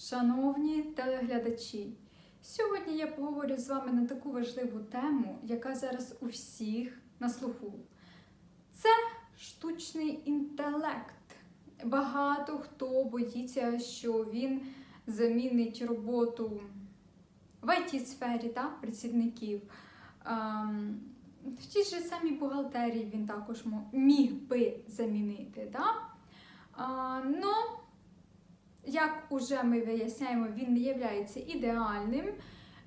Шановні телеглядачі, сьогодні я поговорю з вами на таку важливу тему, яка зараз у всіх на слуху. Це штучний інтелект. Багато хто боїться, що він замінить роботу в it сфері та працівників. Ем, В тій же самій бухгалтерії він також міг би замінити. Да? А, но як уже ми виясняємо, він не є ідеальним.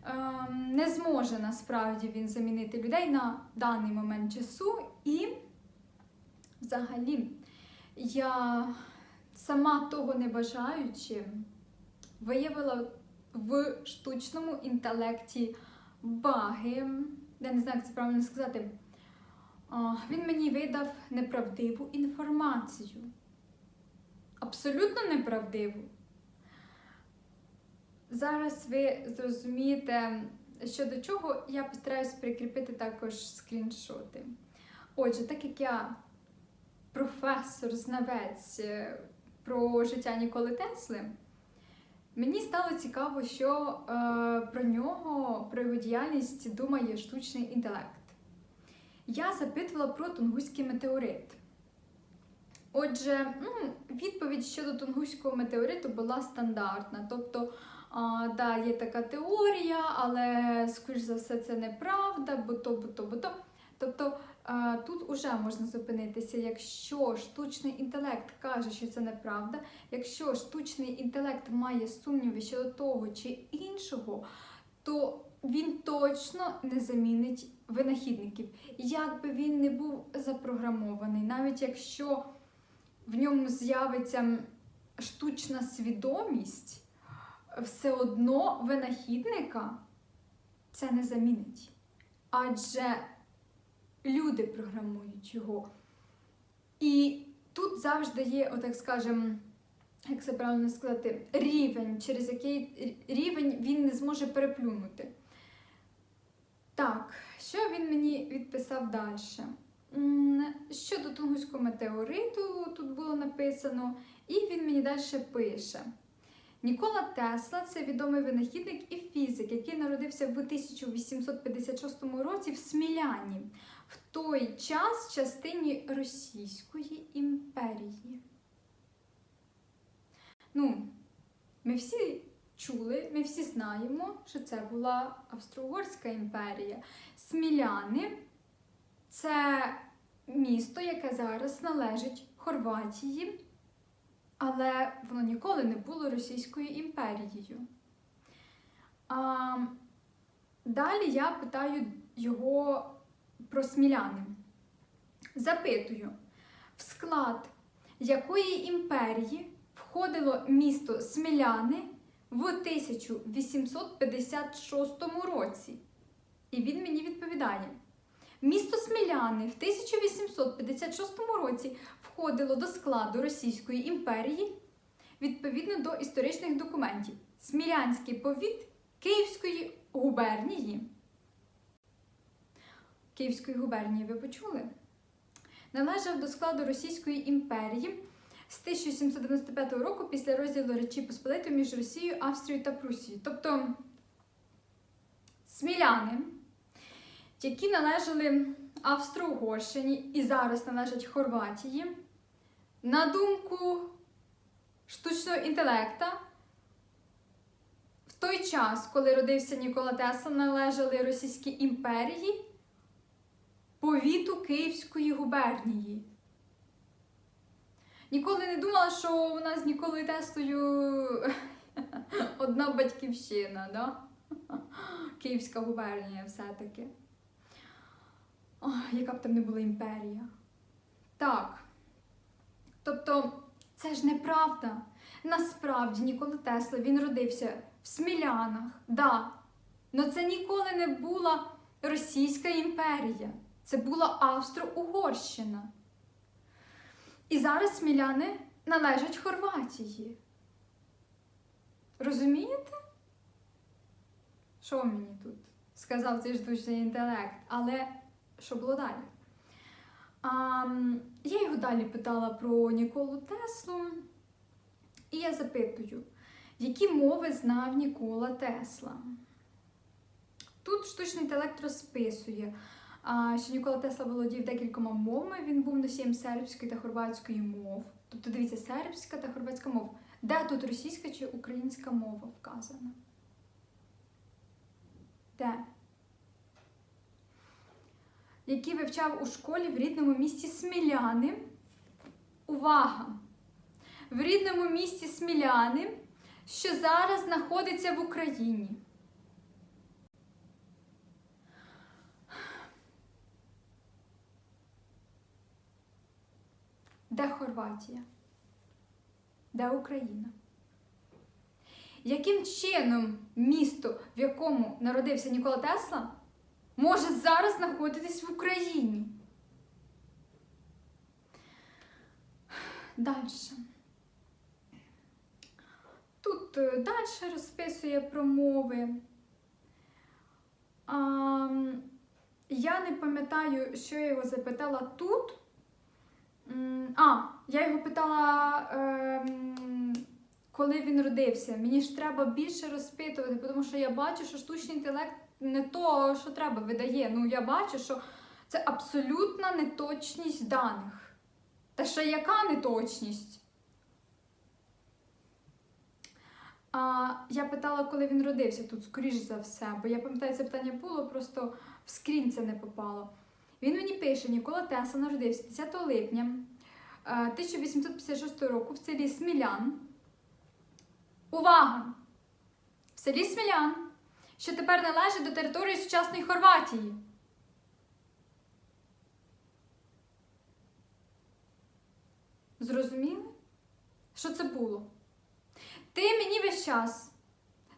Ем, Не зможе насправді він замінити людей на даний момент часу. І взагалі я сама того не бажаючи, виявила в штучному інтелекті баги. Я не знаю, як це правильно сказати. Він мені видав неправдиву інформацію абсолютно неправдиву. Зараз ви зрозумієте, що до чого я постараюсь прикріпити також скріншоти. Отже, так як я професор, знавець е, про життя Ніколи Тесли, мені стало цікаво, що е, про нього, про його діяльність думає штучний інтелект. Я запитувала про Тунгуський метеорит. Отже, ну, відповідь щодо Тунгуського метеориту була стандартна. Тобто, а, да, є така теорія, але, скоріш за все, це неправда, бо то, бо то, бо то. Тобто а, тут уже можна зупинитися, якщо штучний інтелект каже, що це неправда, якщо штучний інтелект має сумніви щодо того чи іншого, то він точно не замінить винахідників. Як би він не був запрограмований, навіть якщо в ньому з'явиться штучна свідомість, все одно винахідника це не замінить. Адже люди програмують його. І тут завжди є, отак скажем, як це правильно сказати, рівень, через який рівень він не зможе переплюнути. Так, що він мені відписав далі? Щодо Тунгуського метеориту тут було написано, і він мені далі пише. Нікола Тесла це відомий винахідник і фізик, який народився в 1856 році в Сміляні, в той час частині Російської імперії. Ну, ми всі чули, ми всі знаємо, що це була Австро-Угорська імперія. Сміляни це місто, яке зараз належить Хорватії, але воно ніколи не було Російською імперією. А, далі я питаю його про сміляни. Запитую, в склад якої імперії входило місто Сміляни в 1856 році? І він мені відповідає. Місто Сміляни в 1856 році входило до складу Російської імперії відповідно до історичних документів. Смілянський повіт Київської губернії. Київської губернії ви почули? Належав до складу Російської імперії з 1795 року після розділу Речі Посполитої між Росією, Австрією та Прусією. Тобто сміляни які належали Австро-Угорщині і зараз належать Хорватії, на думку штучного інтелекта, в той час, коли родився Нікола Тесла, належали Російській імперії, повіту Київської губернії. Ніколи не думала, що у нас з Ніколою Теслою одна батьківщина, да? Київська губернія все-таки. Ох, яка б там не була імперія. Так. Тобто, це ж неправда. Насправді, Нікола Тесла він родився в Смілянах, да. Но це ніколи не була Російська імперія. Це була Австро-Угорщина. І зараз сміляни належать Хорватії. Розумієте? Що мені тут сказав цей штучний інтелект? Але що було далі? А, я його далі питала про Ніколу Теслу, і я запитую, Які мови знав Нікола Тесла? Тут штучний інтелект розписує, що Нікола Тесла володів декількома мовами. Він був носієм сербської та хорватської мов. Тобто, дивіться, сербська та хорватська мова. Де тут російська чи українська мова вказана? Де? Які вивчав у школі в рідному місті Сміляни. Увага! В рідному місті Сміляни, що зараз знаходиться в Україні. Де Хорватія? Де Україна? Яким чином місто, в якому народився Нікола Тесла, може зараз знаходитись в Україні? Далі. Тут далі розписує про мови. А, я не пам'ятаю, що я його запитала тут. А, я його питала, ем, коли він родився. Мені ж треба більше розпитувати, тому що я бачу, що штучний інтелект не то, що треба, видає. Ну, я бачу, що це абсолютна неточність даних. Та ще яка неточність? А, я питала, коли він родився тут, скоріш за все, бо я пам'ятаю, це питання було, просто в скрін це не попало. Він мені пише: Нікола Тесла народився 10 липня е, 1856 року в селі Смілян. Увага! В селі Смілян, що тепер належить до території сучасної Хорватії. Зрозуміли? Що це було? Ти мені весь час.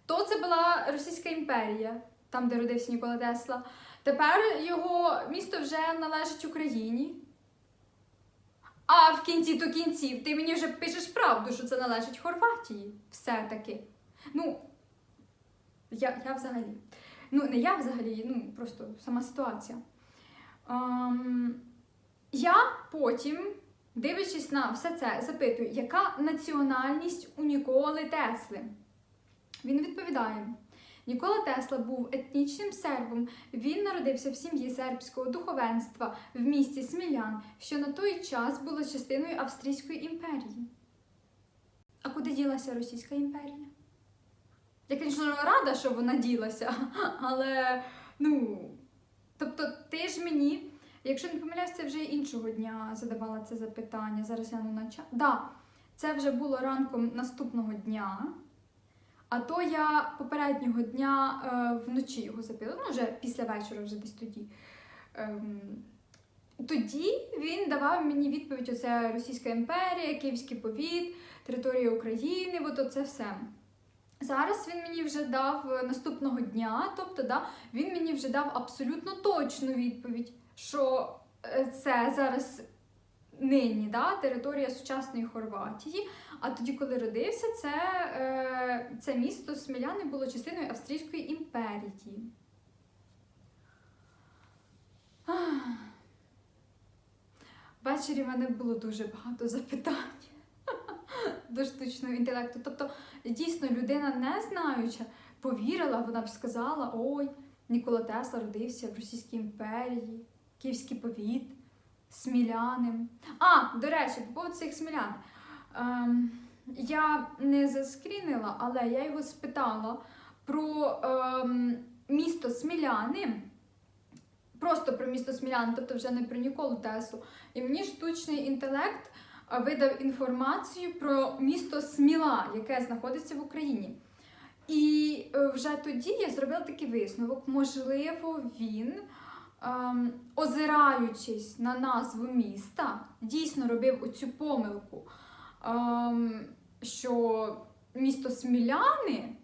То це була Російська імперія, там, де родився Нікола Тесла. Тепер його місто вже належить Україні. А в кінці то кінців ти мені вже пишеш правду, що це належить Хорватії. Все-таки. Ну, я, я взагалі. Ну, не я взагалі, ну просто сама ситуація. Ем, я потім, дивлячись на все це, запитую, яка національність у Ніколи Тесли? Він відповідає: Нікола Тесла був етнічним сербом. Він народився в сім'ї сербського духовенства в місті Смілян, що на той час було частиною Австрійської імперії. А куди ділася Російська імперія? Я, звісно, рада, що вона ділася, але ну. Тобто, ти ж мені, якщо не помиляюсь, це вже іншого дня задавала це запитання. Зараз я ну на час. Да, це вже було ранком наступного дня. А то я попереднього дня е, вночі його запитала, ну вже після вечора, вже десь тоді. Ем, тоді він давав мені відповідь: оце Російська імперія, Київський повіт, територія України, от оце все. Зараз він мені вже дав е, наступного дня, тобто да, він мені вже дав абсолютно точну відповідь, що е, це зараз нині да, територія сучасної Хорватії. А тоді, коли родився, це, е, це місто Сміляни було частиною Австрійської імперії. Ввечері в мене було дуже багато запитань до штучного інтелекту. Тобто, дійсно, людина не знаюча, повірила, вона б сказала: ой, Нікола Тесла родився в Російській імперії, Київський повіт, смілянин. А, до речі, по поводу цих смілян. Ем, я не заскрінила, але я його спитала про ем, місто Сміляни. Просто про місто Сміляни, тобто вже не про Ніколу Теслу. І мені штучний інтелект видав інформацію про місто Сміла, яке знаходиться в Україні. І е, вже тоді я зробила такий висновок. Можливо, він, ем, озираючись на назву міста, дійсно робив оцю помилку, ем, що місто Сміляни,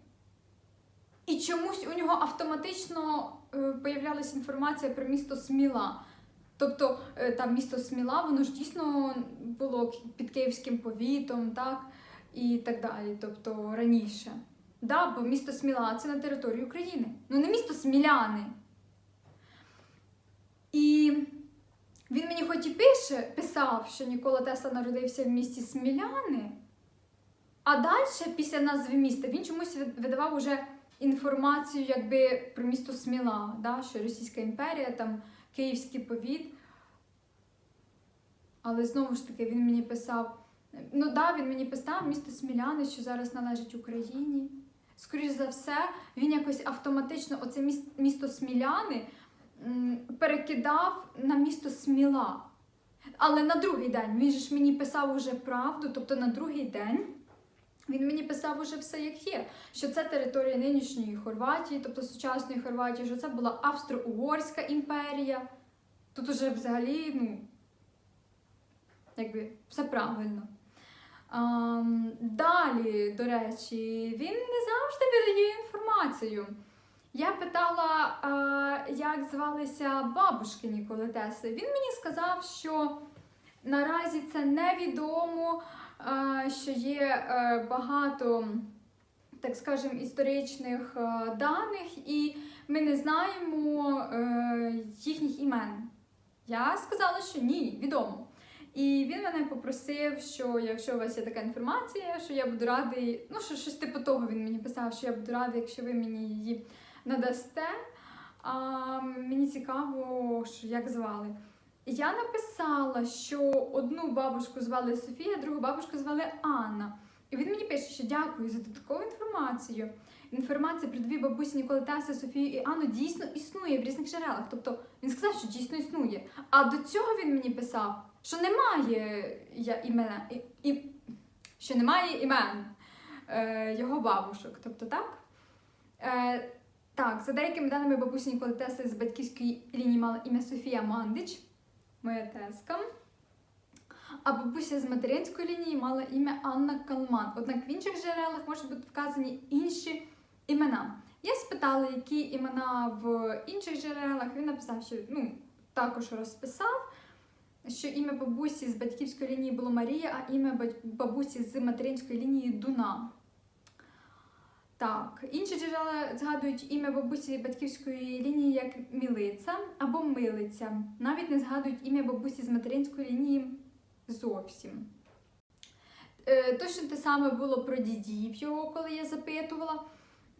і чомусь у нього автоматично е, появлялася інформація про місто Сміла. Тобто е, там місто Сміла, воно ж дійсно було під Київським повітом, так, і так далі. Тобто раніше. Да, бо місто Сміла це на території України. Ну не місто Сміляни. І він мені хоч і пише, писав, що Нікола Тесла народився в місті Сміляни, А далі, після назви міста, він чомусь видавав уже інформацію якби про місто Сміла, да? що Російська імперія, там Київський повіт. Але знову ж таки він мені писав. Ну да, він мені писав місто Сміляни, що зараз належить Україні. Скоріше за все, він якось автоматично оце місто Сміляни перекидав на місто Сміла. Але на другий день він ж мені писав уже правду, тобто на другий день він мені писав уже все як є, що це територія нинішньої Хорватії, тобто сучасної Хорватії, що це була Австро-Угорська імперія. Тут уже взагалі, ну, якби все правильно. Ам, далі, до речі, він не завжди видає інформацію. Я питала, а, як звалися бабушки Ніколи Тесли. Він мені сказав, що наразі це невідомо, а, що є е, багато, так скажемо, історичних е, даних, і ми не знаємо е, їхніх імен. Я сказала, що ні, відомо. І він мене попросив, що якщо у вас є така інформація, що я буду радий, ну що щось типу того він мені писав, що я буду радий, якщо ви мені її надасте. А, мені цікаво, що як звали. Я написала, що одну бабушку звали Софія, другу бабушку звали Анна. І він мені пише, що дякую за додаткову інформацію. Інформація про дві бабусі Ніколи Софію і Анну дійсно існує в різних джерелах. Тобто він сказав, що дійсно існує. А до цього він мені писав, що немає імена, і, і, що немає імен е, його бабушок. Тобто так? Е, так, за деякими даними бабусі Ніколи з батьківської лінії мала ім'я Софія Мандич, моя теска. А бабуся з материнської лінії мала ім'я Анна Калман. Однак в інших джерелах можуть бути вказані інші імена. Я спитала, які імена в інших джерелах. Він написав, що ну, також розписав, що ім'я бабусі з батьківської лінії було Марія, а ім'я бабусі з материнської лінії Дуна. Так, інші джерела згадують ім'я бабусі батьківської лінії як Мілиця або Милиця. Навіть не згадують ім'я бабусі з материнської лінії зовсім. Е, точно те саме було про дідів його, коли я запитувала.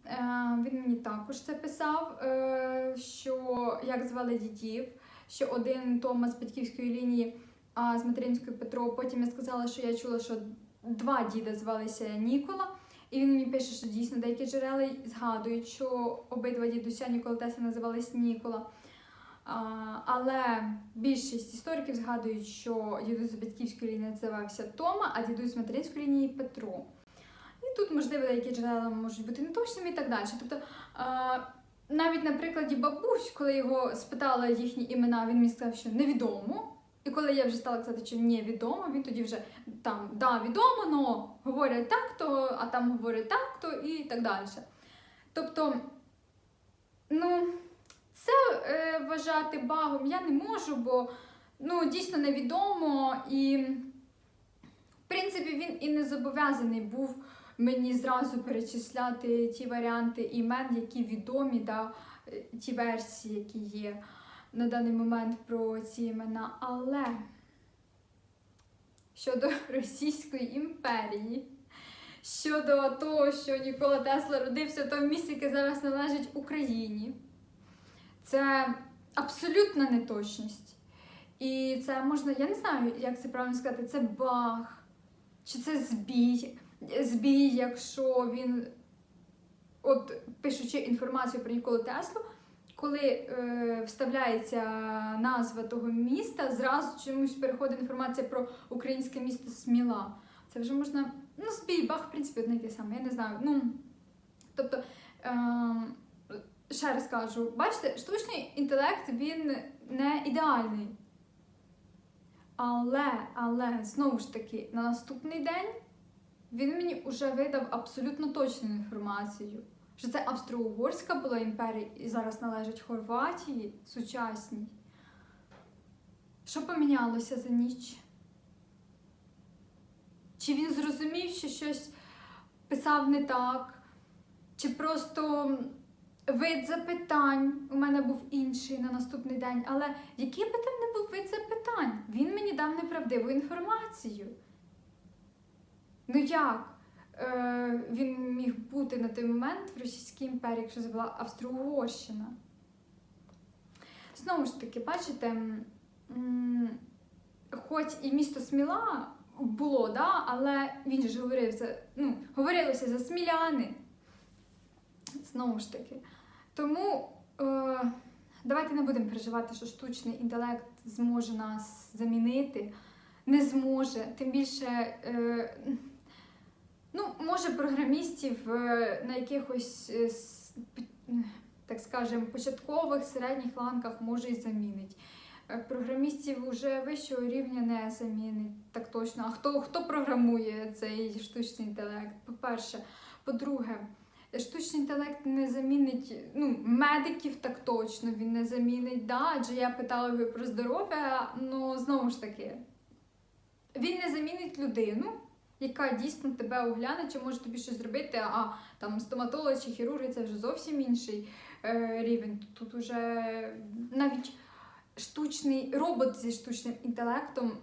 Е, він мені також це писав, е, що як звали дідів, що один Тома з батьківської лінії, а з материнської Петро. Потім я сказала, що я чула, що два діда звалися Нікола. І він мені пише, що дійсно деякі джерела згадують, що обидва дідуся Нікола Тесли називались Нікола. А, але більшість істориків згадують, що дідусь з батьківської лінії називався Тома, а дідусь з материнської лінії Петро. І тут, можливо, деякі джерела можуть бути неточними і так далі. Тобто, а, навіть на прикладі бабусь, коли його спитала їхні імена, він мені сказав, що невідомо. І коли я вже стала казати, що невідомо, він тоді вже там да, відомо, но говорять так-то, а там говорять так-то і так далі. Тобто, ну, це е, вважати багом я не можу, бо ну, дійсно невідомо. І, в принципі, він і не зобов'язаний був мені зразу перечисляти ті варіанти імен, які відомі, да, е, ті версії, які є на даний момент про ці імена. Але щодо Російської імперії, щодо того, що Нікола Тесла родився в тому місці, яке зараз належить Україні, це абсолютна неточність. І це можна, я не знаю, як це правильно сказати, це баг, чи це збій. Збій, якщо він, от пишучи інформацію про Ніколу Теслу, коли е, вставляється назва того міста, зразу чомусь переходить інформація про українське місто Сміла. Це вже можна. Ну, збій, баг, в принципі, одне те саме, я не знаю. Ну, тобто, е, ще раз кажу, бачите, штучний інтелект він не ідеальний. Але, але, знову ж таки, на наступний день він мені вже видав абсолютно точну інформацію що це Австро-Угорська була імперія і зараз належить Хорватії сучасній. Що помінялося за ніч? Чи він зрозумів, що щось писав не так? Чи просто вид запитань у мене був інший на наступний день? Але який би там не був вид запитань? Він мені дав неправдиву інформацію. Ну як? Е, він міг бути на той момент в Російській імперії, якщо це була Австро-Угорщина. Знову ж таки, бачите, хоч і місто Сміла було, да, але він ж говорив за, ну, говорилося за сміляни. Знову ж таки. Тому е, давайте не будемо переживати, що штучний інтелект зможе нас замінити. Не зможе. Тим більше, е, ну, може, програмістів е, на якихось, е, так скажемо, початкових середніх ланках може і замінить. Е, Програмістів уже вищого рівня не замінить, так точно. А хто, хто програмує цей штучний інтелект? По-перше, по-друге, штучний інтелект не замінить ну, медиків так точно, він не замінить. Да? Адже я питала його про здоров'я, ну знову ж таки, він не замінить людину, яка дійсно тебе огляне, чи може тобі щось зробити, а там стоматолог чи хірурги це вже зовсім інший е, рівень. Тут уже навіть штучний робот зі штучним інтелектом,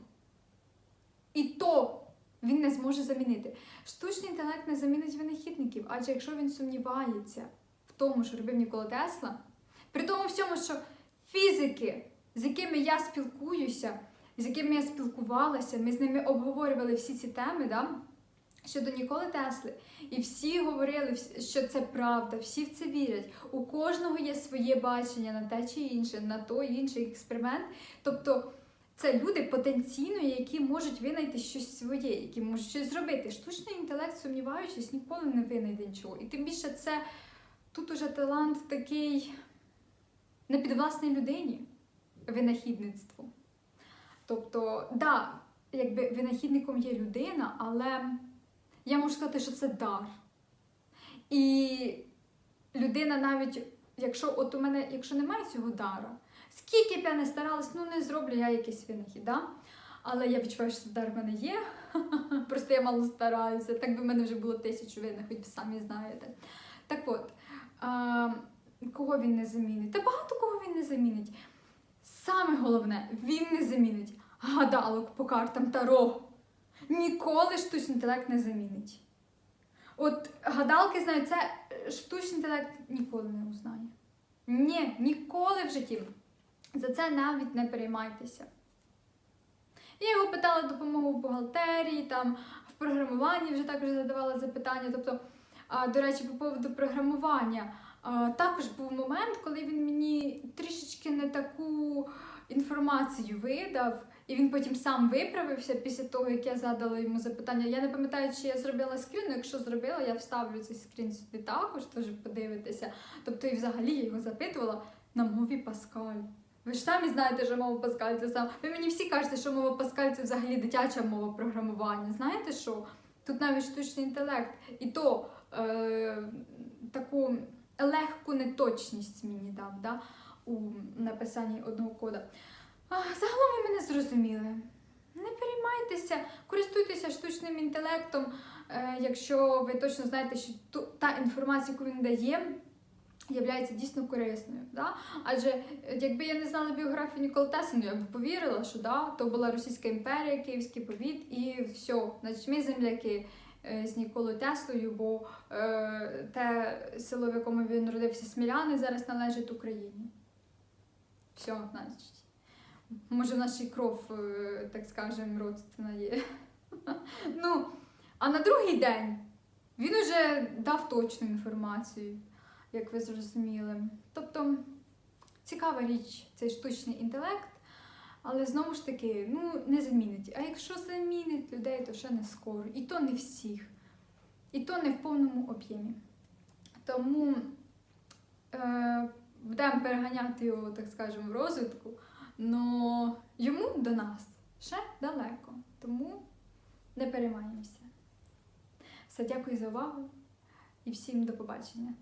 і то він не зможе замінити. Штучний інтелект не замінить винахідників, адже якщо він сумнівається в тому, що робив Нікола Тесла, при тому всьому, що фізики, з якими я спілкуюся, з якими я спілкувалася, ми з ними обговорювали всі ці теми, да? щодо Ніколи Тесли, і всі говорили, що це правда, всі в це вірять. У кожного є своє бачення на те чи інше, на той інший експеримент. Тобто це люди потенційно, які можуть винайти щось своє, які можуть щось зробити. Штучний інтелект, сумніваючись, ніколи не винайде нічого. І тим більше це тут уже талант такий не підвласний людині винахідництву. Тобто, да, якби винахідником є людина, але я можу сказати, що це дар. І людина навіть, якщо от у мене, якщо немає цього дара, скільки б я не старалась, ну не зроблю я якийсь винахід, да? але я відчуваю, що дар в мене є. Просто я мало стараюся. Так би в мене вже було тисячу винаходів, самі знаєте. Так от, а, кого він не замінить? Та багато кого він не замінить. Саме головне, він не замінить гадалок по картам Таро. Ніколи штучний інтелект не замінить. От гадалки знають, це е, штучний інтелект ніколи не узнає. Ні, ніколи в житті. За це навіть не переймайтеся. Я його питала допомогу в бухгалтерії, там в програмуванні вже також задавала запитання. Тобто, до речі, по поводу програмування. Також був момент, коли він мені трішечки не таку інформацію видав, і він потім сам виправився після того, як я задала йому запитання. Я не пам'ятаю, чи я зробила скрін, але якщо зробила, я вставлю цей скрін сюди також, теж подивитися. Тобто, і взагалі я його запитувала на мові Паскаль. Ви ж самі знаєте, що мова Паскаль це сам. Ви мені всі кажете, що мова Паскаль це взагалі дитяча мова програмування. Знаєте що? Тут навіть штучний інтелект. І то е, таку легку неточність мені дав да, у написанні одного кода. Загалом ви мене зрозуміли. Не переймайтеся, користуйтеся штучним інтелектом, е, якщо ви точно знаєте, що та інформація, яку він дає, є дійсно корисною. Да? Адже е, якби я не знала біографію Ніколи Тесли, ну, я б повірила, що да, то була Російська імперія, Київський повіт і все. Значить, ми земляки е, з Ніколою Теслою, бо е, те село, в якому він народився, Сміляни, зараз належить Україні. Все, значить. Може, в нашій кров, е, так скажемо, родственна є. ну, а на другий день він уже дав точну інформацію, як ви зрозуміли. Тобто цікава річ цей штучний інтелект, але знову ж таки, ну, не замінить. А якщо замінить людей, то ще не скоро. І то не всіх. І то не в повному об'ємі. Тому е, будемо переганяти його, так скажемо, в розвитку. Но йому до нас ще далеко, тому не переймаємося. Все, дякую за увагу і всім до побачення.